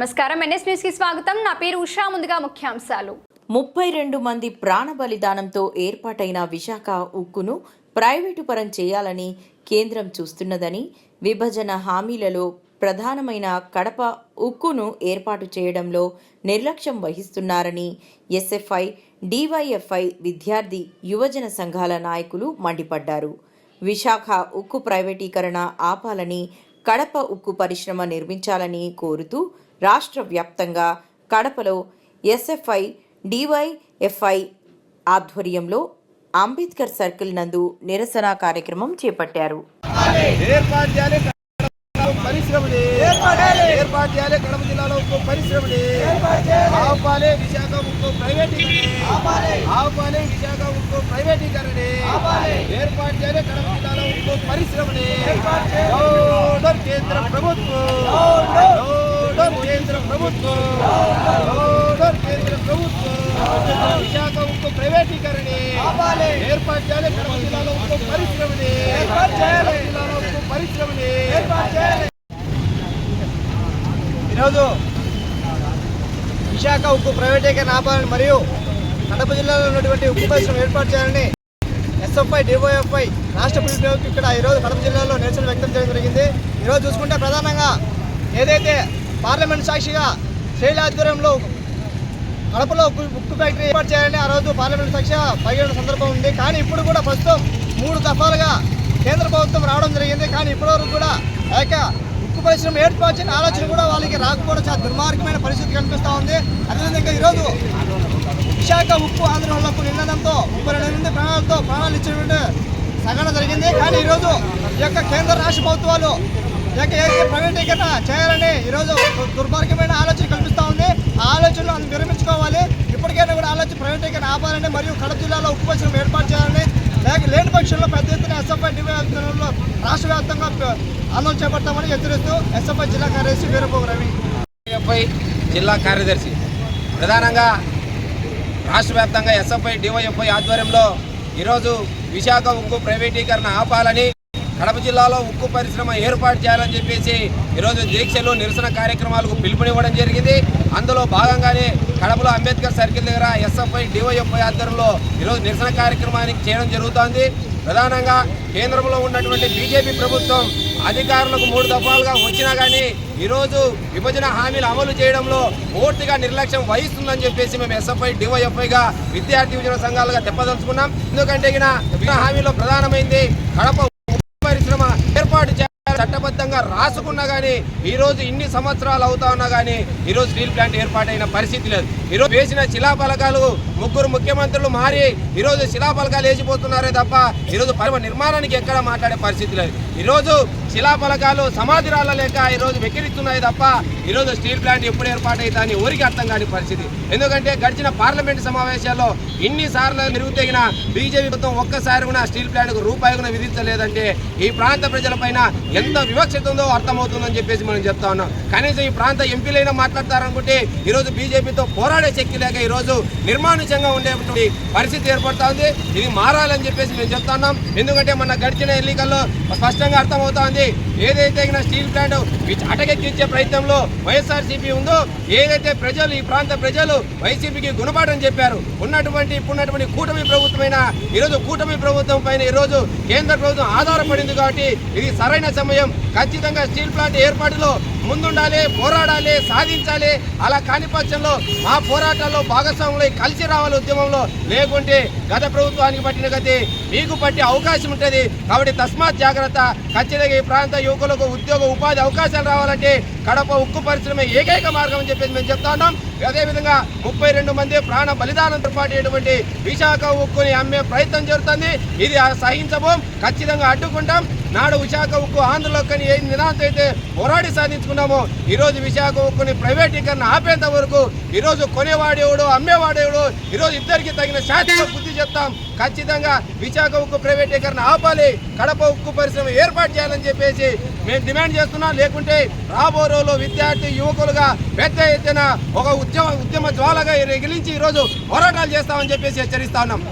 నమస్కారం. ఎన్ఎస్ న్యూస్కి స్వాగతం. నా పేరు ఉషా. ముందుగా ముఖ్యాంశాలు. ముప్పై రెండు మంది ప్రాణ బలిదానంతో ఏర్పాటైన విశాఖ ఉక్కును ప్రైవేటు పరం చేయాలని కేంద్రం చూస్తున్నదని విభజన హామీలలో ప్రధానమైన కడప ఉక్కును ఏర్పాటు చేయడంలో నిర్లక్ష్యం వహిస్తున్నారని ఎస్ఎఫ్ఐ డివైఎఫ్ఐ విద్యార్థి యువజన సంఘాల నాయకులు మండిపడ్డారు. విశాఖ ఉక్కు ప్రైవేటీకరణ ఆపాలని కడప ఉక్కు పరిశ్రమ నిర్మించాలని కోరుతూ రాష్ట్ర వ్యాప్తంగా కడపలో ఎస్ఎఫ్ఐ డివైఎఫ్ఐ ఆధ్వర్యంలో అంబేద్కర్ సర్కిల్ నందు నిరసన కార్యక్రమం చేపట్టారు. ఏర్పాటు చేయాలి. కడప పరిశ్రమని ఏర్పాటు చేయాలి. కడప జిల్లాలో ఉక్కు పరిశ్రమని. ఆపాలి విశాఖ ఉక్కు ప్రైవేటీకరణ. ఆపాలి విశాఖ ఉక్కు ప్రైవేటీకరణ. ఏర్పాటు చేయాలి. కడప జిల్లాలో ఉక్కు పరిశ్రమని. డోడర్ కేంద్ర ప్రభుత్వం. డోడర్ కేంద్ర ప్రభుత్వం. డోడర్ కేంద్ర ప్రభుత్వం. విశాఖ ఉక్కు ప్రైవేటీకరణ. ఏర్పాటు చేయాలి. కడప జిల్లాలో ఉక్కు పరిశ్రమని. ఏర్పాటు చేయాలి. జిల్లాలో ఉక్కు పరిశ్రమని. ఏర్పాటు చేయాలి. ఈరోజు విశాఖ ఉక్కు ప్రైవేటీకరణ ఆపాలని మరియు కడప జిల్లాలో ఉన్నటువంటి ఉక్కు పరిశ్రమ ఏర్పాటు చేయాలని ఎస్ఎఫ్ఐ డిఓఎఫ్ఐ రాష్ట్ర పిలుపు ఇక్కడ ఈరోజు కడప జిల్లాలో నిరసన వ్యక్తం చేయడం జరిగింది. ఈరోజు చూసుకుంటే ప్రధానంగా ఏదైతే పార్లమెంట్ సాక్షిగా శైల ఆధ్వర్యంలో కడపలో ఉక్కు ఉక్కు ఫ్యాక్టరీ ఏర్పాటు చేయాలని ఆ రోజు పార్లమెంట్ సాక్షిగా పరిగణన సందర్భం ఉంది. కానీ ఇప్పుడు కూడా ప్రస్తుతం మూడు దఫాలుగా కేంద్ర ప్రభుత్వం రావడం జరిగింది. కానీ ఇప్పటివరకు కూడా ఆ యొక్క ఉక్కు పరిశ్రమ ఏర్పాటు ఆలోచన కూడా వాళ్ళకి రాకపోవడం చాలా దుర్మార్గమైన పరిస్థితి కనిపిస్తూ ఉంది. అదేవిధంగా ఈరోజు విశాఖ ఉక్కు ఆంధ్రప్రదేశ్కు నిన్నదంతో ముప్పై రెండు మంది ప్రాణాలతో ప్రాణాలు ఇచ్చినటువంటి సంఘటన జరిగింది. కానీ ఈరోజు ఈ యొక్క కేంద్ర రాష్ట్ర ప్రభుత్వాలు ఈ యొక్క ప్రైవేటీకరణ చేయాలని ఈరోజు దుర్మార్గమైన ఆలోచన కల్పిస్తూ ఉంది. ఆ ఆలోచనలు అందుకు విరమించుకోవాలి. ఇప్పటికైనా కూడా ఆలోచన ప్రైవేటీకరణ ఆపాలని మరియు కడప జిల్లాలో ఉక్కు పరిశ్రమ ఏర్పాటు చేయాలని లేక లేని పక్షంలో పెద్ద ఎత్తున ఎస్ఎఫ్ఐ రాష్ట్ర వ్యాప్తంగా ప- ఆందోళన చేపడతామని హెచ్చరిస్తూ ఎస్ఎఫ్ఐ జిల్లా కార్యదర్శి వీరభోగ రవి. ఎఫ్ఐ జిల్లా కార్యదర్శి. ప్రధానంగా రాష్ట్ర వ్యాప్తంగా ఎస్ఎఫ్ఐ డివైఎఫ్ఐ ఆధ్వర్యంలో ఈరోజు విశాఖ ఉక్కు ప్రైవేటీకరణ ఆపాలని కడప జిల్లాలో ఉక్కు పరిశ్రమ ఏర్పాటు చేయాలని చెప్పేసి ఈరోజు దీక్షలు నిరసన కార్యక్రమాలకు పిలుపునివ్వడం జరిగింది. అందులో భాగంగానే కడపలో అంబేద్కర్ సర్కిల్ దగ్గర ఎస్ఎఫ్ఐ డివైఎఫ్ఐ ఆధ్వర్యంలో ఈరోజు నిరసన కార్యక్రమానికి చేయడం జరుగుతోంది. ప్రధానంగా కేంద్రంలో ఉన్నటువంటి బీజేపీ ప్రభుత్వం అధికారులకు మూడు దఫాలుగా వచ్చినా కానీ ఈరోజు విభజన హామీలు అమలు చేయడంలో పూర్తిగా నిర్లక్ష్యం వహిస్తుందని చెప్పేసి మేము ఎస్ఎఫ్ఐ డివైఎఫ్ఐగా విద్యార్థి విభజన సంఘాలుగా తెప్పదలుచుకున్నాం ఎందుకంటే విభజన హామీలో ప్రధానమైంది కడప పరిశ్రమ ఏర్పాటు చేయాలి చట్టబద్ధంగా రాసుకున్నా కానీ ఈ రోజు ఇన్ని సంవత్సరాలు అవుతా ఉన్నా కానీ ఈ రోజు స్టీల్ ప్లాంట్ ఏర్పాటైన పరిస్థితి లేదు. ఈ రోజు వేసిన శిలాఫలకాలు ముగ్గురు ముఖ్యమంత్రులు మారి ఈరోజు శిలా శిలాఫలకాలు వేసిపోతున్నారే తప్ప ఈరోజు పరమ నిర్మాణానికి ఎక్కడ మాట్లాడే పరిస్థితి లేదు. ఈరోజు శిలాఫలకాలు సమాధిరాల లేక ఈరోజు వెక్కిరిస్తున్నాయి తప్ప ఈ రోజు స్టీల్ ప్లాంట్ ఎప్పుడు ఏర్పాటైతే అని ఊరికి అర్థం కాని పరిస్థితి. ఎందుకంటే గడిచిన పార్లమెంట్ సమావేశాల్లో ఇన్నిసార్లు నిరుగుతగిన బీజేపీ ప్రభుత్వం ఒక్కసారి కూడా స్టీల్ ప్లాంట్కు రూపాయి కూడా విధించలేదంటే ఈ ప్రాంత ప్రజలపైన ఎంత వివక్షత ఉందో అర్థమవుతుందని చెప్పేసి మనం చెప్తా ఉన్నాం. కనీసం ఈ ప్రాంత ఎంపీలైనా మాట్లాడతారనుకుంటే ఈరోజు బీజేపీతో పోరాడే శక్తి లేక ఈరోజు నిర్మానుష్యంగా నిర్మానుషంగా ఉండేటువంటి పరిస్థితి ఏర్పడుతుంది ఇది మారాలని చెప్పేసి మేము చెప్తా ఉన్నాం. ఎందుకంటే మన గడిచిన ఎన్నికల్లో స్పష్టంగా స్పష్టంగా అర్థమవుతోంది. ఏదైతే స్టీల్ ప్లాంట్ అటకెక్కించే ప్రయత్నంలో వైఎస్ఆర్సీపీ ఉందో ఏదైతే ప్రజలు ఈ ప్రాంత ప్రజలు వైసీపీకి గుణపాఠం చెప్పారు ఉన్నటువంటి ఇప్పుడున్నటువంటి కూటమి ప్రభుత్వమైన ఈరోజు కూటమి ప్రభుత్వం పైన ఈరోజు కేంద్ర ప్రభుత్వం ఆధారపడింది కాబట్టి ఇది సరైన సమయం. ఖచ్చితంగా స్టీల్ ప్లాంట్ ఏర్పాటులో ముందుండాలి పోరాడాలి సాధించాలి. అలా కాని పక్షంలో మా పోరాటాల్లో భాగస్వాములై కలిసి రావాలి ఉద్యమంలో. లేకుంటే గత ప్రభుత్వానికి పట్టిన గతి మీకు పట్టే అవకాశం ఉంటుంది. కాబట్టి తస్మాత్ జాగ్రత్త. ఖచ్చితంగా ఈ ప్రాంత యువకులకు ఉద్యోగ ఉపాధి అవకాశాలు రావాలంటే కడప ఉక్కు పరిశ్రమ ఏకైక మార్గం అని చెప్పేసి మేము చెప్తా ఉన్నాం. అదేవిధంగా ముప్పై రెండు మంది ప్రాణ బలిదానంతో పాటు విశాఖ ఉక్కుని అమ్మే ప్రయత్నం జరుగుతుంది. ఇది సహించబోం. ఖచ్చితంగా అడ్డుకుంటాం. నాడు విశాఖ ఉక్కు ఆంధ్రలో కానీ ఏ నినాదం అయితే పోరాడి సాధించుకున్నామో ఈరోజు విశాఖ ఉక్కుని ప్రైవేటీకరణ ఆపేంత వరకు ఈరోజు కొనేవాడేవుడు అమ్మేవాడేవుడు ఈరోజు ఈ రోజు ఇద్దరికి తగిన శాంతిగా బుద్ధి చెప్తాం. ఖచ్చితంగా విశాఖ ఉక్కు ప్రైవేటీకరణ ఆపాలి కడప ఉక్కు పరిశ్రమ ఏర్పాటు చేయాలని చెప్పేసి మేము డిమాండ్ చేస్తున్నాం. లేకుంటే రాబో రోజుల్లో విద్యార్థి యువకులుగా పెద్ద ఎత్తున ఒక ఉద్యమ ఉద్యమ జ్వాలగా ఎగిలించి ఈరోజు పోరాటాలు చేస్తామని చెప్పేసి హెచ్చరిస్తా ఉన్నాం.